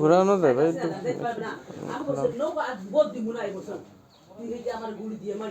ঘোরানো দেবে একটু আমার গুড়ি দিয়ে আমার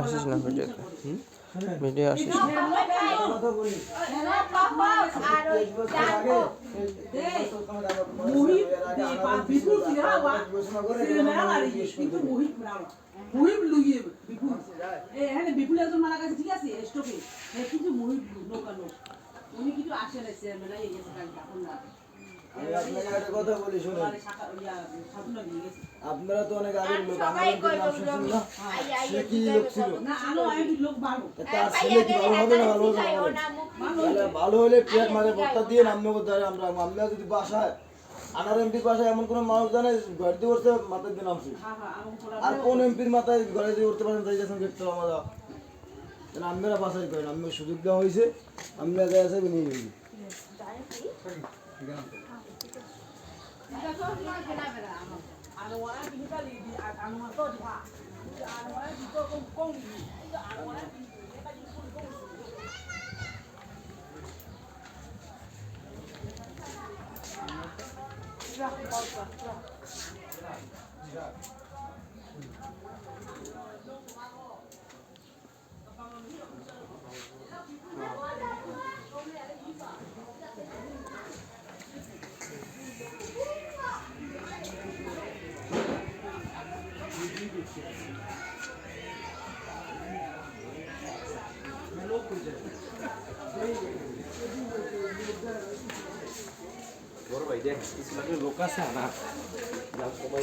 আসিস না ভিডিওতে ভিডিও আসিস কিন্তু মুহিত নৌকা লোক উনি কিন্তু আসে না চেয়ারম্যান এই না আমি আপনাকে একটা কথা বলি শুনুন। আপনারা তো অনেক আগের লোক আমার নাম শুনছেন না? সে কি লোক ছিল? না আলো আমি লোক ভালো। তার ছেলে কি ভালো হবে না ভালো হবে তাহলে ভালো হলে পেট ভর্তা দিয়ে নামনে করতে হবে আমরা আমরা যদি বাসায় আনার এমপির বাসায় এমন কোনো মানুষ জানে ঘর দিয়ে উঠতে মাথায় দিয়ে নামছি। হ্যাঁ হ্যাঁ আর কোন এমপির মাথায় ঘরে দিয়ে উঠতে পারেন তাই গেছেন দেখতে আমরা তাহলে আমরা বাসায় করেন আমি সুযোগ দেওয়া হয়েছে। আমরা যাই আছে। নিয়ে যাবি আর ওরা কিন্তু লিদি আর আনোয়া বড় ভাই দেখ কিছু লাগলে লোক আছে না যাও সবাই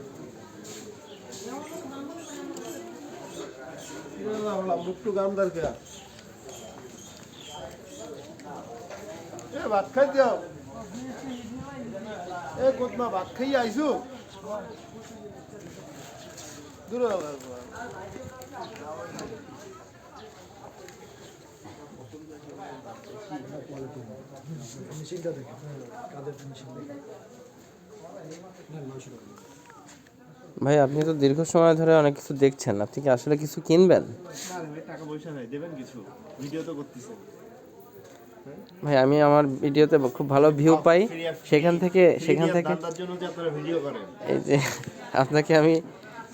মুক্তু গামদার কে এ, ভাত খাই যাও এ কতমা ভাত খাই আইছো দূর হও আর বাবা। ভাই আপনি তো দীর্ঘ সময় ধরে অনেক কিছু দেখছেন। আপনি কি আসলে কিছু কিনবেন? ভাই টাকা পয়সা নাই দেবেন কিছু? ভিডিও তো করতেছে ভাই আমি আমার ভিডিওতে খুব ভালো ভিউ পাই। সেখান থেকে সেখান থেকে এই যে আপনাকে আমি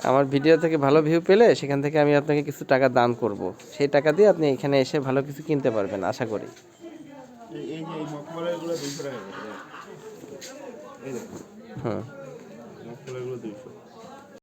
আমার ভিডিও থেকে ভালো ভিউ পেলে সেখান থেকে আমি আপনাকে কিছু টাকা দান করব। সেই টাকা দিয়ে আপনি এখানে এসে ভালো কিছু কিনতে পারবেন আশা করি। হুম।